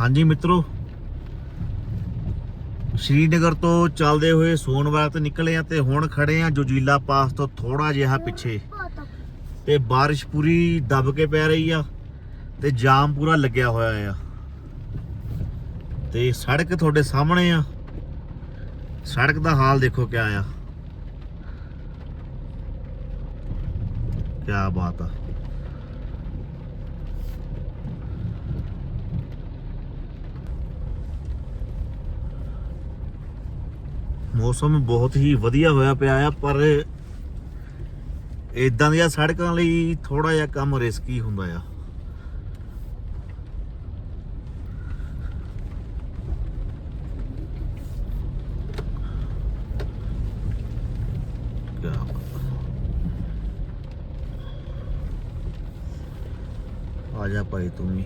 ਹਾਂਜੀ ਮਿੱਤਰੋ, ਸ਼੍ਰੀਨਗਰ ਤੋਂ ਚੱਲਦੇ ਹੋਏ ਸੋਨਵਾਰ ਤੇ ਨਿਕਲੇ ਆ ਤੇ ਹੁਣ ਖੜੇ ਆ ਜੋਜੀਲਾ ਪਾਸ ਤੋਂ ਥੋੜਾ ਜਿਹਾ ਪਿੱਛੇ। ਤੇ ਬਾਰਿਸ਼ ਪੂਰੀ ਦਬ ਕੇ ਪੈ ਰਹੀ ਆ ਤੇ ਜਾਮ ਪੂਰਾ ਲੱਗਿਆ ਹੋਇਆ ਆ। ਤੇ ਸੜਕ ਤੁਹਾਡੇ ਸਾਹਮਣੇ ਆ। ਸੜਕ ਦਾ ਹਾਲ ਦੇਖੋ ਕਿਆ ਆ। ਕਿਆ ਬਾਤ ਆ। ਮੌਸਮ ਬਹੁਤ ਹੀ ਵਧੀਆ ਹੋਇਆ ਪਿਆ ਆ, ਪਰ ਇਦਾਂ ਦੀਆਂ ਸੜਕਾਂ ਲਈ ਥੋੜਾ ਜਿਹਾ ਕੰਮ ਰਿਸਕੀ ਹੁੰਦਾ ਆ। ਆ ਜਾ ਭਾਈ ਤੂੰ ਵੀ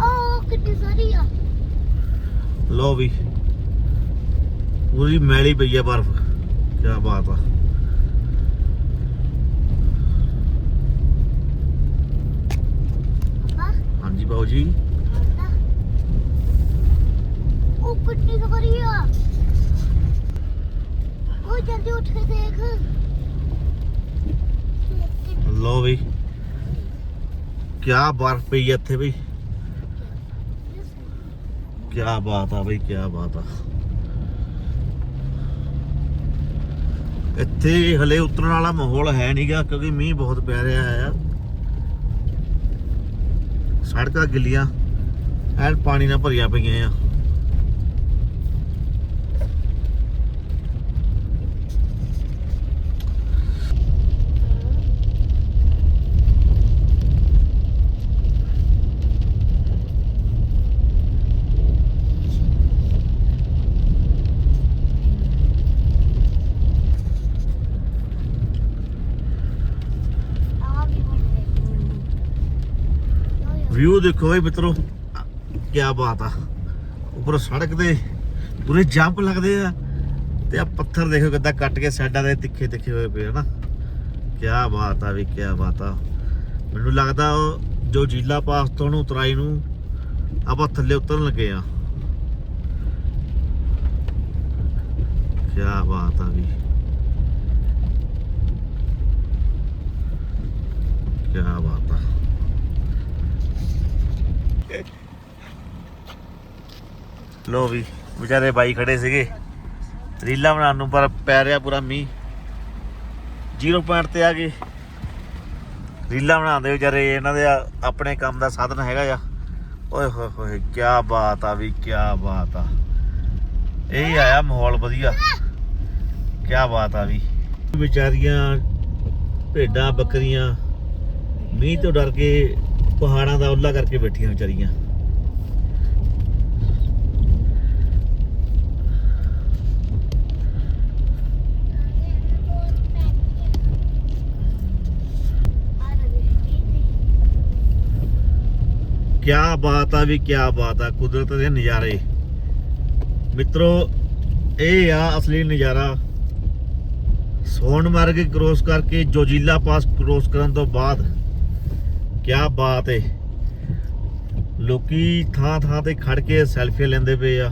ਉਹ ਕਿੰਨੀ ਸਾਰੀ ਆ ਲੋ ਵੀ ਪੂਰੀ ਮੈਲੀ ਪਈ ਆ ਬਰਫ਼ ਕੀ ਬਾਤ ਆ ਪਾਪਾ ਹਾਂਜੀ ਬਾਊ ਜੀ ਉਹ ਕਿੰਨੀ ਸਾਰੀ ਆ ਉਹ ਜਲਦੀ ਉੱਠ ਕੇ ਦੇਖ ਲੋ ਵੀ ਕੀ ਬਰਫ਼ ਪਈ ਆ ਇੱਥੇ ਵੀ ਕੀ ਬਾਤ ਆ ਬਈ ਕੀ ਬਾਤ ਆ। ਇੱਥੇ ਹਲੇ ਉਤਰਨ ਵਾਲਾ ਮਾਹੌਲ ਹੈ ਨਹੀਂਗਾ ਕਿਉਂਕਿ ਮੀਂਹ ਬਹੁਤ ਪੈ ਰਿਹਾ ਹੈ ਸੜਕਾਂ ਗਿੱਲੀਆਂ, ਐਨ ਪਾਣੀ ਨਾਲ ਭਰੀਆਂ ਪਈਆਂ ਆ ਵੀ ਬਣ ਵਿਊ ਦੇਖੋ ਬਈ ਮਿੱਤਰੋ। ਕੀ ਬਾਤ ਆ। ਉੱਪਰ ਸੜਕ ਦੇ ਪੂਰੇ ਜੰਪ ਲੱਗਦੇ ਆ। ਤੇ ਆ ਪੱਥਰ ਦੇਖੋ ਕਿੱਦਾਂ ਕੱਟ ਕੇ ਸਾਈਡਾਂ ਦੇ ਤਿੱਖੇ ਤਿੱਖੇ ਹੋਏ ਪਏ ਹਨਾ ਕੀ ਬਾਤ ਆ ਵੀ ਕੀ ਬਾਤ ਆ। ਮੈਨੂੰ ਲੱਗਦਾ ਜੋ ਜੀਲਾ ਪਾਸ ਤੋਂ ਨੂੰ ਉਤਰਾਈ ਨੂੰ ਆਪਾਂ ਥੱਲੇ ਉਤਰਨ ਲੱਗੇ ਆ। ਕੀ ਬਾਤ ਆ ਵੀ। ਕੀ ਬਾਤ ਆ। ਲੋ ਵੀ, ਵਿਚਾਰੇ ਬਾਈ ਖੜੇ ਸੀਗੇ। ਰੀਲਾ ਬਣਾਉਣ ਨੂੰ ਪਰ ਪੈ ਰਿਹਾ ਪੂਰਾ ਮੀਂਹ। ਜ਼ੀਰੋ ਪੁਆਇੰਟ ਤੇ ਆ ਗਏ। ਰੀਲਾ ਬਣਾਉਂਦੇ ਵਿਚਾਰੇ, ਇਹਨਾਂ ਦੇ ਆਪਣੇ ਕੰਮ ਦਾ ਸਾਧਨ ਹੈਗਾ ਆ। ਓਏ ਹੋਏ ਹੋਏ ਕੀ ਬਾਤ ਆ ਵੀ ਕੀ ਬਾਤ ਆ। ਇਹ ਆਇਆ ਮਾਹੌਲ ਵਧੀਆ। ਕੀ ਬਾਤ ਆ ਵੀ। ਵਿਚਾਰੀਆਂ, ਭੇਡਾਂ, ਬੱਕਰੀਆਂ, ਮੀਂਹ ਤੋਂ ਡਰ ਕੇ ਪਹਾੜਾਂ ਦਾ ਉੱਲਾ ਕਰਕੇ ਬੈਠੀਆਂ ਵਿਚਾਰੀਆਂ। ਕਿਆ ਬਾਤ ਆ ਵੀ ਕਿਆ ਬਾਤ ਆ, ਕੁਦਰਤ ਦੇ ਨਜ਼ਾਰੇ। ਮਿੱਤਰੋ, ਇਹ ਆ ਅਸਲੀ ਨਜ਼ਾਰਾ। ਸੋਨਮਰਗ ਕ੍ਰੋਸ ਕਰਕੇ ਜੋਜੀਲਾ ਪਾਸ ਕ੍ਰੋਸ ਕਰਨ ਤੋਂ ਬਾਅਦ ਕਿਆ ਬਾਤ ਏ। ਲੋਕੀ ਥਾਂ ਥਾਂ ਤੇ ਖੜ ਕੇ ਸੈਲਫੀ ਲੈਂਦੇ ਪਏ ਆ।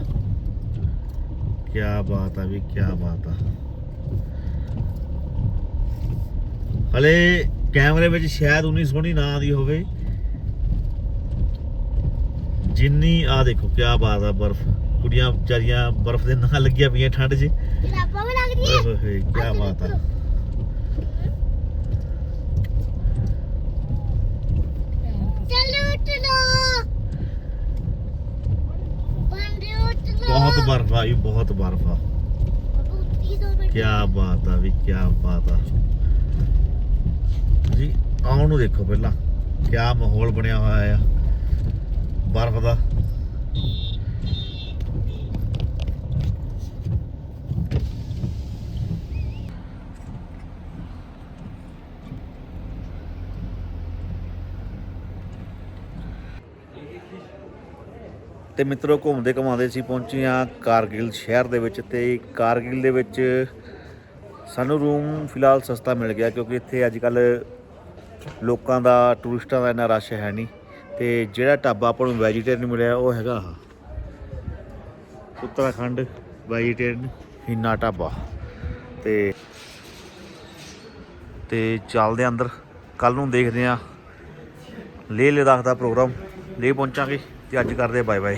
ਕਿਆ ਬਾਤ ਆ ਵੀ ਕਿਆ ਬਾਤ ਆ। ਹਲੇ ਕੈਮਰੇ ਵਿੱਚ ਸ਼ਾਇਦ ਉਨੀ ਸੋਹਣੀ ਨਾ ਆਉਂਦੀ ਹੋਵੇ। ਜਿੰਨੀ ਆ ਦੇਖੋ ਕਿਆ ਬਾਤ ਆ ਬਰਫ਼। ਕੁੜੀਆਂ ਵਿਚਾਰੀਆਂ ਬਰਫ਼ ਦੇ ਨਾਲ ਲੱਗੀਆਂ ਪਈਆਂ ਠੰਡ 'ਚ। ਜਰਾਬਾਂ ਵੀ ਓਏ ਹੋਏ ਬਾਤ ਆ ਚਲੋ ਉੱਠ ਲੋ ਬੰਦੇ ਉੱਠ ਲੋ ਬਹੁਤ ਬਰਫ਼ ਆ ਬਹੁਤ ਬਰਫ਼ ਆ। ਉੱਠੀ ਕਿਆ ਬਾਤ ਆ ਵੀ, ਕਿਆ ਬਾਤ ਆ। ਜੀ, ਆਉਣ ਨੂੰ ਦੇਖੋ ਪਹਿਲਾਂ, ਕਿਆ ਮਾਹੌਲ ਬਣਿਆ ਹੋਇਆ ਆ ਬਰਫ਼ ਦਾ। ਤੇ ਮਿੱਤਰੋ ਘੁੰਮਦੇ ਘਮਾਉਂਦੇ ਸੀ ਪਹੁੰਚੇ ਆ ਕਾਰਗਿਲ ਸ਼ਹਿਰ ਦੇ ਵਿੱਚ ਤੇ ਕਾਰਗਿਲ ਦੇ ਵਿੱਚ ਸਾਨੂੰ ਰੂਮ ਫਿਲਹਾਲ ਸਸਤਾ ਮਿਲ ਗਿਆ ਕਿਉਂਕਿ ਇੱਥੇ ਅੱਜ ਕੱਲ ਲੋਕਾਂ ਦਾ, ਟੂਰਿਸਟਾਂ ਦਾ ਇੰਨਾ ਰਸ਼ ਹੈ ਨਹੀਂ ਤੇ ਜਿਹੜਾ ਢਾਬਾ ਆਪਾਂ ਨੂੰ ਵੈਜੀਟੇਰੀਅਨ ਮਿਲਿਆ ਉਹ ਹੈਗਾ ਉੱਤਰਾਖੰਡ ਵੈਜੀਟੇਰੀਅਨ ਹਿੰਨਾ ਢਾਬਾ। ਤੇ ਤੇ ਚੱਲਦੇ ਆ ਅੰਦਰ। ਕੱਲ ਨੂੰ ਦੇਖਦੇ ਆ ਲੇਹ ਲਦਾਖ ਦਾ ਪ੍ਰੋਗਰਾਮ। ਲੇਹ ਪਹੁੰਚਾਂਗੇ। ਤੇ ਅੱਜ ਕਰਦੇ ਬਾਏ ਬਾਏ